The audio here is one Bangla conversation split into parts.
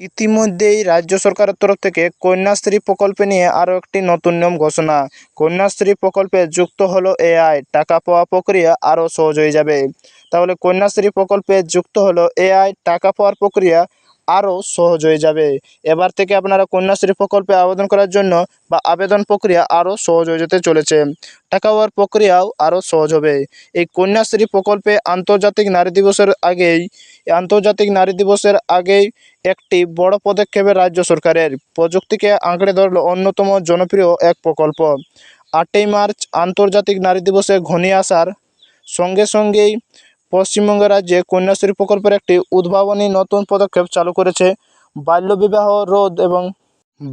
ইতিমধ্যেই রাজ্য সরকারের তরফ থেকে কন্যাশ্রী প্রকল্প নিয়ে আরও একটি নতুন নিয়ম ঘোষণা। কন্যাশ্রী প্রকল্পে যুক্ত হলো এআই, টাকা পাওয়া প্রক্রিয়া আরও সহজ হয়ে যাবে। তাহলে কন্যাশ্রী প্রকল্পে যুক্ত হলো এআই, টাকা পাওয়ার প্রক্রিয়া আরও সহজ হয়ে যাবে। এবার থেকে আপনারা কন্যাশ্রী প্রকল্পে আবেদন করার জন্য বা আবেদন প্রক্রিয়া আরও সহজ হয়ে যেতে চলেছে। টাকা পাওয়ার প্রক্রিয়াও আরও সহজ হবে। এই কন্যাশ্রী প্রকল্পে আন্তর্জাতিক নারী দিবসের আগেই, আন্তর্জাতিক নারী দিবসের আগেই একটি বড় পদক্ষেপে রাজ্য সরকারের প্রযুক্তিকে আঁকড়ে ধরল অন্যতম জনপ্রিয় এক প্রকল্প। আটই মার্চ আন্তর্জাতিক নারী দিবসে ঘনিয়ে আসার সঙ্গে সঙ্গেই পশ্চিমবঙ্গ রাজ্যে কন্যাশ্রী প্রকল্পের একটি উদ্ভাবনী নতুন পদক্ষেপ চালু করেছে বাল্যবিবাহ রোধ এবং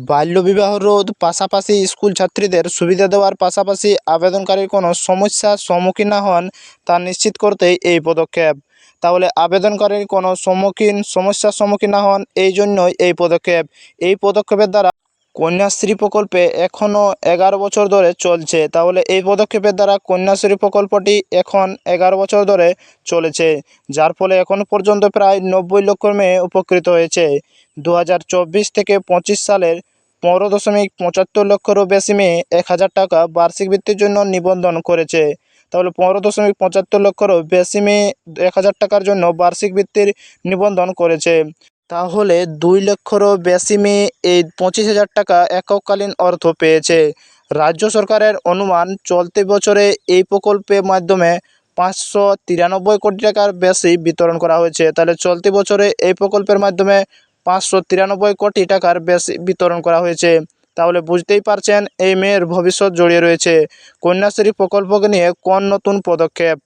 বাল্যবিবাহ রোধ পাশাপাশি স্কুল ছাত্রীদের সুবিধা দেওয়ার পাশাপাশি আবেদনকারীর কোনো সমস্যার সম্মুখীন না হন তা নিশ্চিত করতেই এই পদক্ষেপ। তাহলে আবেদনকারীর কোনো সম্মুখীন, সমস্যার সম্মুখীন না হন, এই জন্যই এই পদক্ষেপ। এই পদক্ষেপের দ্বারা কন্যাশ্রী প্রকল্পে এখনও এগারো বছর ধরে চলছে। তাহলে এই পদক্ষেপের দ্বারা কন্যাশ্রী প্রকল্পটি এখন এগারো বছর ধরে চলেছে, যার ফলে এখনও পর্যন্ত প্রায় নব্বই লক্ষ মেয়ে উপকৃত হয়েছে। দু হাজার চব্বিশ থেকে পঁচিশ সালের পনেরো দশমিক পঁচাত্তর লক্ষেরও বেশি মেয়ে এক হাজার টাকা বার্ষিক বৃত্তির জন্য নিবন্ধন করেছে। তাহলে পনেরো দশমিক পঁচাত্তর লক্ষেরও বেশি মেয়ে এক হাজার টাকার জন্য বার্ষিক বৃত্তির নিবন্ধন করেছে। তাহলে দুই লক্ষেরও বেশি মেয়ে এই পঁচিশ হাজার টাকা এককালীন অর্থ পেয়েছে। রাজ্য সরকারের অনুমান, চলতি বছরে এই প্রকল্পের মাধ্যমে পাঁচশো তিরানব্বই কোটি টাকার বেশি বিতরণ করা হয়েছে। তাহলে চলতি বছরে এই প্রকল্পের মাধ্যমে পাঁচশো তিরানব্বই কোটি টাকার বেশি বিতরণ করা হয়েছে। তাহলে বুঝতেই পারছেন, এই মেয়ের ভবিষ্যৎ জড়িয়ে রয়েছে। কন্যাশ্রী প্রকল্পকে নিয়ে কোন নতুন পদক্ষেপ?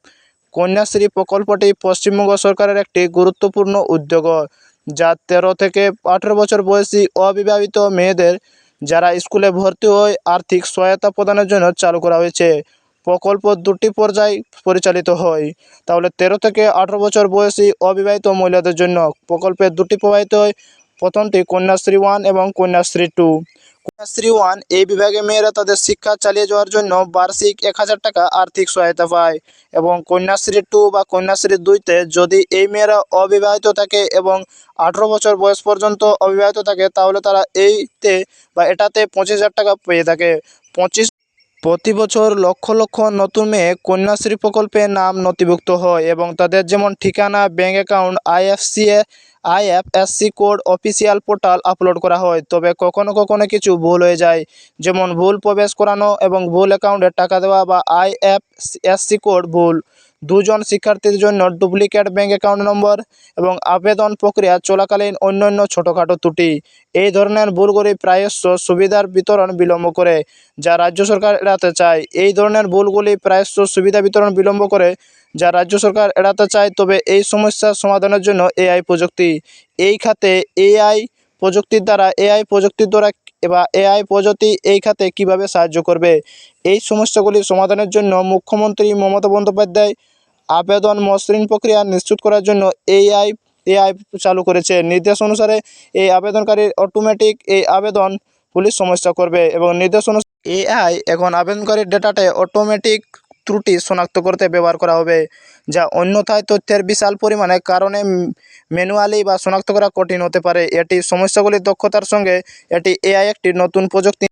কন্যাশ্রী প্রকল্পটি পশ্চিমবঙ্গ সরকারের একটি গুরুত্বপূর্ণ উদ্যোগ। যা তেরো থেকে আঠেরো বছর বয়সী অবিবাহিত মেয়েদের যারা স্কুলে ভর্তি হয় আর্থিক সহায়তা প্রদানের জন্য চালু করা হয়েছে। প্রকল্প দুটি পর্যায়ে পরিচালিত হয়। তাহলে তেরো থেকে আঠেরো বছর বয়সী অবিবাহিত মহিলাদের জন্য প্রকল্পের দুটি প্রবাহিত হয়। প্রথমটি কন্যাশ্রী ওয়ান এবং কন্যাশ্রী টু কন্যাশ্রী ওয়ান এই বিভাগে মেয়েরা তাদের শিক্ষা চালিয়ে যাওয়ার জন্য বার্ষিক এক হাজার টাকা আর্থিক সহায়তা পায় এবং কন্যাশ্রী টু বা কন্যাশ্রী দুইতে যদি এই মেয়েরা অবিবাহিত থাকে এবং আঠেরো বছর বয়স পর্যন্ত অবিবাহিত থাকে, তাহলে তারা এইতে বা এটাতে পঁচিশ হাজার টাকা পেয়ে থাকে। পঁচিশ প্রতি বছর লক্ষ লক্ষ নতুন মেয়ে কন্যাশ্রী প্রকল্পে নাম নথিভুক্ত হয় এবং তাদের যেমন ঠিকানা bank account IFC IFSC code official portal upload করা হয়। তবে কখনো কখনো কিছু ভুল হয়ে যায়। যেমন ভুল প্রবেশ করানো এবং ভুল অ্যাকাউন্টে টাকা দেওয়া বা আইএফএসসি কোড ভুল। দুজন শিক্ষার্থীর জন্য ডুপ্লিকেট ব্যাঙ্ক অ্যাকাউন্ট নম্বর এবং আবেদন প্রক্রিয়া চলাকালীন অন্যান্য ছোটোখাটো ত্রুটি। এই ধরনের ভুলগুলি প্রায়শ সুবিধার বিতরণ বিলম্ব করে, যা রাজ্য সরকার এড়াতে চায়। এই ধরনের ভুলগুলি প্রায়শ সুবিধা বিতরণ বিলম্ব করে, যা রাজ্য সরকার এড়াতে চায়, তবে এই সমস্যার সমাধানের জন্য এআই প্রযুক্তি। এই খাতে এআই প্রযুক্তির দ্বারা, এআই প্রযুক্তির দ্বারা বা এআই প্রযুক্তি এই খাতে কীভাবে সাহায্য করবে? এই সমস্যাগুলি সমাধানের জন্য মুখ্যমন্ত্রী মমতা বন্দ্যোপাধ্যায় আবেদন মসৃণ প্রক্রিয়া নিশ্চিত করার জন্য এআই এআই চালু করেছে। নির্দেশ অনুসারে এই আবেদনকারীর অটোমেটিক এই আবেদন পুলিশ সমস্যা করবে এবং নির্দেশ অনুসারে এআই এখন আবেদনকারীর ডেটাতে অটোমেটিক ত্রুটি শনাক্ত করতে ব্যবহার করা হবে, যা অন্যথায় তথ্যের বিশাল পরিমাণে কারণে ম্যানুয়ালি বা শনাক্ত করা কঠিন হতে পারে। এটি সমস্যাগুলির দক্ষতার সঙ্গে এটি এআই একটি নতুন প্রযুক্তি